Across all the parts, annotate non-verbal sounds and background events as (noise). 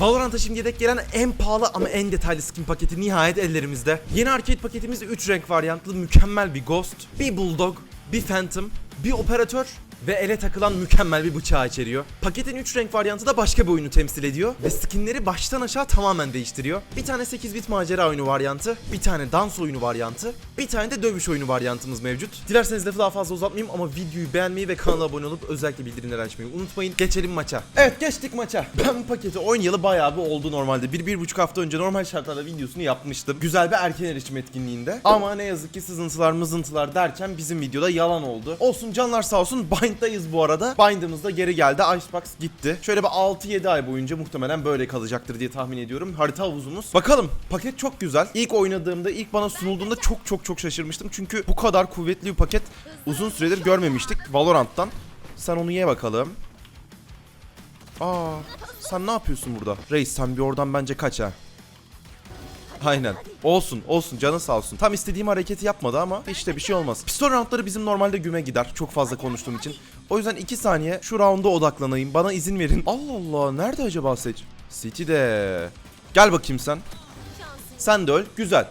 Valorant'a şimdiye dek gelen en pahalı ama en detaylı skin paketi nihayet ellerimizde. Yeni arcade paketimizde 3 renk varyantlı mükemmel bir Ghost, bir Bulldog, bir Phantom, bir Operatör ve ele takılan mükemmel bir bıçağı içeriyor. Paketin 3 renk varyantı da başka bir oyunu temsil ediyor ve skinleri baştan aşağı tamamen değiştiriyor. Bir tane 8 bit macera oyunu varyantı, bir tane dans oyunu varyantı, bir tane de dövüş oyunu varyantımız mevcut. Dilerseniz lafı daha fazla uzatmayayım ama videoyu beğenmeyi ve kanala abone olup özellikle bildirimleri açmayı unutmayın. Geçelim maça. Evet geçtik maça. Ben bu paketi oynayalı bayağı bir oldu normalde. Bir, bir buçuk hafta önce normal şartlarda videosunu yapmıştım. Güzel bir erken erişim etkinliğinde. Ama ne yazık ki sızıntılar mızıntılar derken bizim videoda yalan oldu. Olsun canlar sağ olsun Bind'dayız bu arada. Bind'ımız da geri geldi. Icebox gitti. Şöyle bir 6-7 ay boyunca muhtemelen böyle kalacaktır diye tahmin ediyorum. Harita havuzumuz. Bakalım paket çok güzel. İlk oynadığımda, ilk bana sunulduğunda çok çok çok şaşırmıştım. Çünkü bu kadar kuvvetli bir paket uzun süredir görmemiştik Valorant'tan. Sen onu ye bakalım. Aa, sen ne yapıyorsun burada? Reis sen bir oradan bence kaç ha. Aynen. Olsun olsun canın sağ olsun. Tam istediğim hareketi yapmadı ama işte bir şey olmaz. Pistol roundları bizim normalde güme gider. Çok fazla konuştuğum için. O yüzden 2 saniye şu rounda odaklanayım. Bana izin verin. Allah Allah nerede acaba seç? City'de. Gel bakayım sen. Sen de öl. Güzel.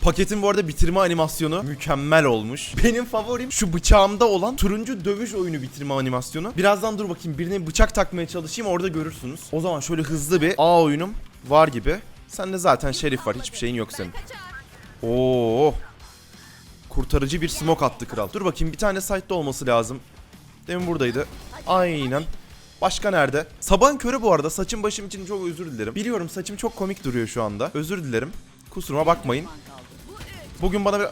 Paketin bu arada bitirme animasyonu mükemmel olmuş. Benim favorim şu bıçağımda olan turuncu dövüş oyunu bitirme animasyonu. Birazdan dur bakayım birine bıçak takmaya çalışayım orada görürsünüz. O zaman şöyle hızlı bir A oyunum var gibi. Sende zaten şerif var hiçbir şeyin yok senin. Oo. Kurtarıcı bir smoke attı kral. Dur bakayım bir tane site'de olması lazım. Demin buradaydı. Aynen. Başka nerede? Sabahın körü bu arada. Saçım başım için çok özür dilerim. Biliyorum saçım çok komik duruyor şu anda. Özür dilerim. Kusuruma bakmayın. Bugün bana bir...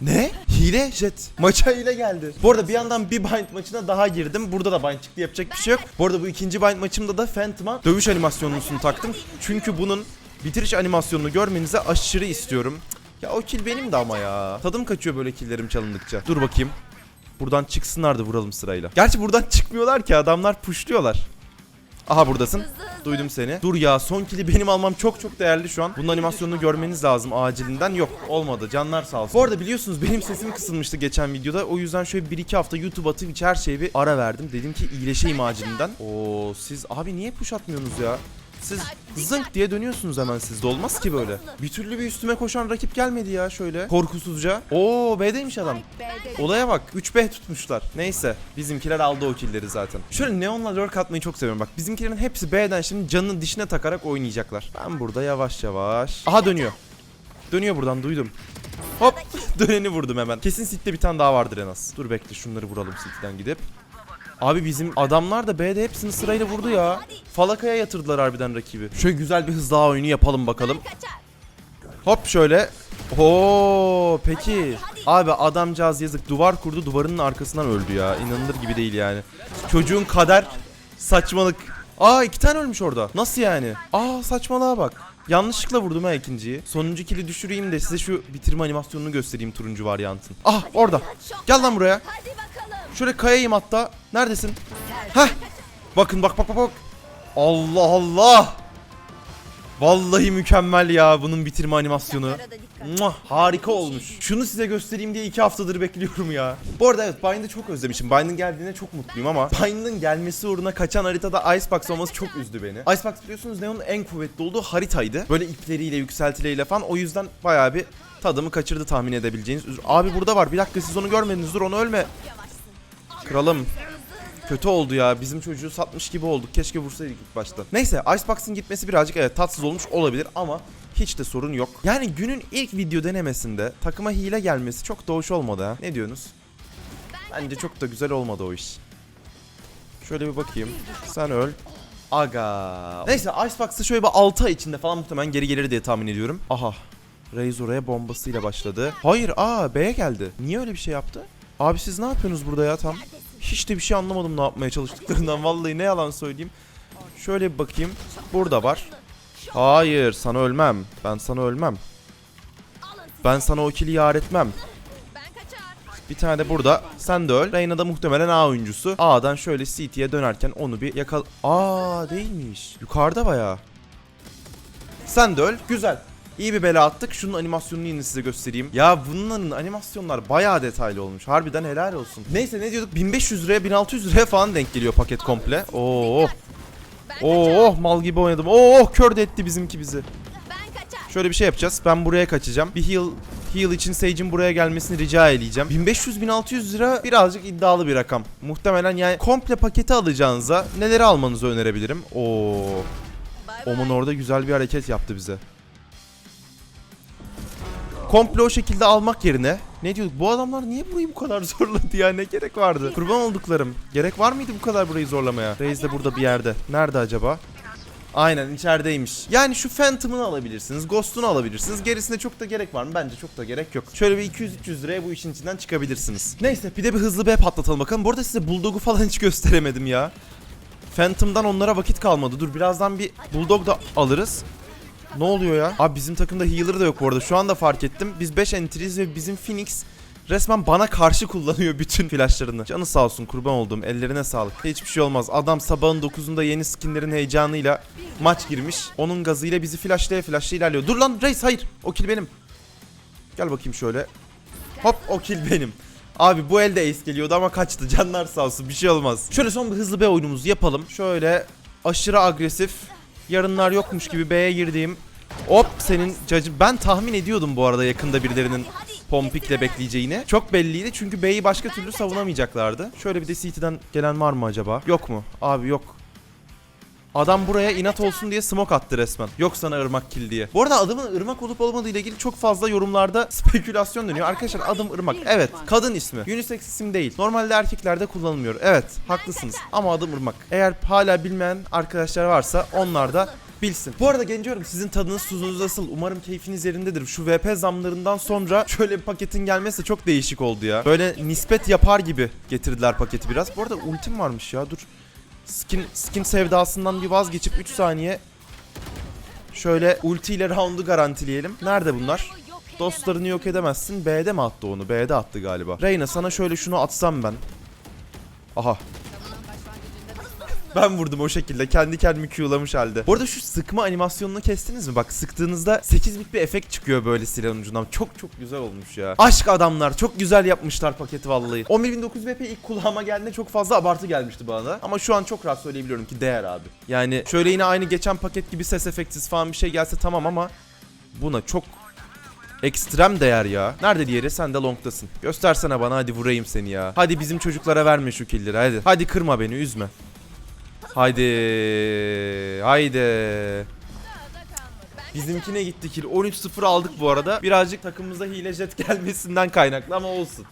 Ne? Hile jet. Maça hile geldi. Bu arada bir yandan bir bind maçına daha girdim. Burada da bind çıktı yapacak bir şey yok. Bu arada bu ikinci bind maçımda da Phantom'a dövüş animasyonlusunu taktım. Çünkü bunun bitiriş animasyonunu görmenizi aşırı istiyorum. Ya o kill benim de ama ya. Tadım kaçıyor böyle killerim çalındıkça. Dur bakayım. Buradan çıksınlar da vuralım sırayla. Gerçi buradan çıkmıyorlar ki adamlar pushluyorlar. Aha buradasın. Duydum seni. Dur ya son kili benim almam çok çok değerli şu an. Bunun animasyonunu görmeniz lazım acilinden. Yok olmadı canlar sağ olsun. Bu arada biliyorsunuz benim sesim kısılmıştı geçen videoda. O yüzden şöyle 1-2 hafta YouTube atıp hiç her şeye bir ara verdim. Dedim ki iyileşeyim acilinden. Oo siz abi niye push atmıyorsunuz ya? Siz zınk diye dönüyorsunuz hemen sizde olmaz ki böyle. Bir türlü bir üstüme koşan rakip gelmedi ya şöyle korkusuzca. Oo B'deymiş adam. Olaya bak 3B tutmuşlar. Neyse bizimkiler aldı o killleri zaten. Şöyle neonla lurk atmayı çok seviyorum bak. Bizimkilerin hepsi B'den şimdi canını dişine takarak oynayacaklar. Ben burada yavaş yavaş. Aha dönüyor. Dönüyor buradan duydum. Hop (laughs) döneni vurdum hemen. Kesin City'de bir tane daha vardır en az. Dur bekle şunları vuralım City'den gidip. Abi bizim adamlar da B'de hepsini sırayla vurdu ya. Falakaya yatırdılar harbiden rakibi. Şöyle güzel bir hız daha oyunu yapalım bakalım. Hop şöyle. Oo peki. Abi adamcağız yazık duvar kurdu duvarının arkasından öldü ya. İnanılır gibi değil yani. Çocuğun kader saçmalık. Aa iki tane ölmüş orada. Nasıl yani? Aa saçmalığa bak. Yanlışlıkla vurdum ha ikinciyi. Sonuncu kili düşüreyim de size şu bitirme animasyonunu göstereyim turuncu varyantın. Ah orada. Gel lan buraya. Şöyle kayayım hatta. Neredesin? Heh. Bakın bak bak bak bak. Allah Allah. Vallahi mükemmel ya bunun bitirme animasyonu. Muah, harika olmuş. Şunu size göstereyim diye iki haftadır bekliyorum ya. Bu arada evet Bind'i çok özlemişim. Bind'in geldiğine çok mutluyum ama Bind'in gelmesi uğruna kaçan haritada Icebox olması çok üzdü beni. Icebox biliyorsunuz Neon'un en kuvvetli olduğu haritaydı. Böyle ipleriyle, yükseltileriyle falan. O yüzden bayağı bir tadımı kaçırdı tahmin edebileceğiniz. Abi burada var. Bir dakika siz onu görmediniz. Dur onu ölme. Kralım. Kötü oldu ya. Bizim çocuğu satmış gibi olduk. Keşke vursaydık ilk başta. Neyse Icebox'ın gitmesi birazcık evet tatsız olmuş olabilir ama hiç de sorun yok. Yani günün ilk video denemesinde takıma hile gelmesi çok da hoş olmadı ha. Ne diyorsunuz? Bence çok da güzel olmadı o iş. Şöyle bir bakayım. Sen öl. Aga. Neyse Icebox'ı şöyle bir 6 ay içinde falan muhtemelen geri gelir diye tahmin ediyorum. Aha. Reis oraya bombasıyla başladı. Hayır aa B'ye geldi. Niye öyle bir şey yaptı? Abi siz ne yapıyorsunuz burada ya tam? Hiç de bir şey anlamadım ne yapmaya çalıştıklarından. Vallahi ne yalan söyleyeyim. Şöyle bir bakayım. Burada var. Hayır sana ölmem. Ben sana ölmem. Ben sana o kili yar etmem. Bir tane de burada. Sen de öl. Reyna da muhtemelen A oyuncusu. A'dan şöyle CT'ye dönerken onu bir yakal... Aa değilmiş. Yukarıda bayağı. Sen de öl. Güzel. İyi bir bela attık. Şunun animasyonunu yine size göstereyim. Ya bunların animasyonlar bayağı detaylı olmuş. Harbiden helal olsun. Neyse ne diyorduk? 1500 liraya 1600 liraya falan denk geliyor paket komple. Oo. Oo mal gibi oynadım. Oo kör de etti bizimki bizi. Şöyle bir şey yapacağız. Ben buraya kaçacağım. Bir heal heal için Sage'in buraya gelmesini rica edeceğim. 1500-1600 lira birazcık iddialı bir rakam. Muhtemelen yani komple paketi alacağınıza neleri almanızı önerebilirim. Oo. Omun orada güzel bir hareket yaptı bize. Komple o şekilde almak yerine ne diyorduk bu adamlar niye burayı bu kadar (laughs) zorladı ya ne gerek vardı? Kurban olduklarım. Gerek var mıydı bu kadar burayı zorlamaya? Reis de burada bir yerde. Nerede acaba? Aynen içerideymiş. Yani şu Phantom'ını alabilirsiniz, Ghost'unu alabilirsiniz. Gerisine çok da gerek var mı? Bence çok da gerek yok. Şöyle bir 200-300 liraya bu işin içinden çıkabilirsiniz. Neyse bir de bir hızlı B patlatalım bakalım. Bu arada size Bulldog'u falan hiç gösteremedim ya. Phantom'dan onlara vakit kalmadı. Dur birazdan bir Bulldog da alırız. Ne oluyor ya? Abi bizim takımda healer da yok bu arada. Şu anda fark ettim. Biz 5 entries ve bizim Phoenix resmen bana karşı kullanıyor bütün flashlarını. Canı sağ olsun kurban olduğum ellerine sağlık. Hiçbir şey olmaz. Adam sabahın 9'unda yeni skinlerin heyecanıyla maç girmiş. Onun gazıyla bizi flashlaya flashlaya ilerliyor. Dur lan Reis hayır. O kill benim. Gel bakayım şöyle. Hop o kill benim. Abi bu elde ace geliyordu ama kaçtı. Canlar sağ olsun bir şey olmaz. Şöyle son bir hızlı B oyunumuzu yapalım. Şöyle aşırı agresif. Yarınlar yokmuş gibi B'ye girdiğim. Hop senin cacı. Ben tahmin ediyordum bu arada yakında birilerinin pompikle bekleyeceğini. Çok belliydi çünkü B'yi başka türlü savunamayacaklardı. Şöyle bir de CT'den gelen var mı acaba? Yok mu? Abi yok. Adam buraya inat olsun diye smoke attı resmen. Yok sana ırmak kill diye. Bu arada adamın ırmak olup olmadığı ile ilgili çok fazla yorumlarda (laughs) spekülasyon dönüyor. Arkadaşlar adım ırmak. Evet kadın ismi. Unisex isim değil. Normalde erkeklerde kullanılmıyor. Evet haklısınız. Ama adım ırmak. Eğer hala bilmeyen arkadaşlar varsa onlar da bilsin. Bu arada genciyorum sizin tadınız tuzunuz nasıl? Umarım keyfiniz yerindedir. Şu VP zamlarından sonra şöyle bir paketin gelmesi çok değişik oldu ya. Böyle nispet yapar gibi getirdiler paketi biraz. Bu arada ultim varmış ya dur. Skin, skin sevdasından bir vazgeçip 3 saniye şöyle ulti ile round'u garantileyelim. Nerede bunlar? Dostlarını yok edemezsin. B'de mi attı onu? B'de attı galiba. Reyna sana şöyle şunu atsam ben. Aha. Ben vurdum o şekilde. Kendi kendimi Q'lamış halde. Bu arada şu sıkma animasyonunu kestiniz mi? Bak sıktığınızda 8 bit bir efekt çıkıyor böyle silahın ucundan. Çok çok güzel olmuş ya. Aşk adamlar. Çok güzel yapmışlar paketi vallahi. 11900 BP ilk kulağıma geldiğinde çok fazla abartı gelmişti bana. Ama şu an çok rahat söyleyebiliyorum ki değer abi. Yani şöyle yine aynı geçen paket gibi ses efektsiz falan bir şey gelse tamam ama buna çok Ekstrem değer ya. Nerede diğeri? Sen de longtasın. Göstersene bana hadi vurayım seni ya. Hadi bizim çocuklara verme şu killleri hadi. Hadi kırma beni üzme. Haydi. Haydi. Bizimkine gitti kill. 13-0 aldık bu arada. Birazcık takımımıza hile jet (laughs) gelmesinden kaynaklı ama olsun.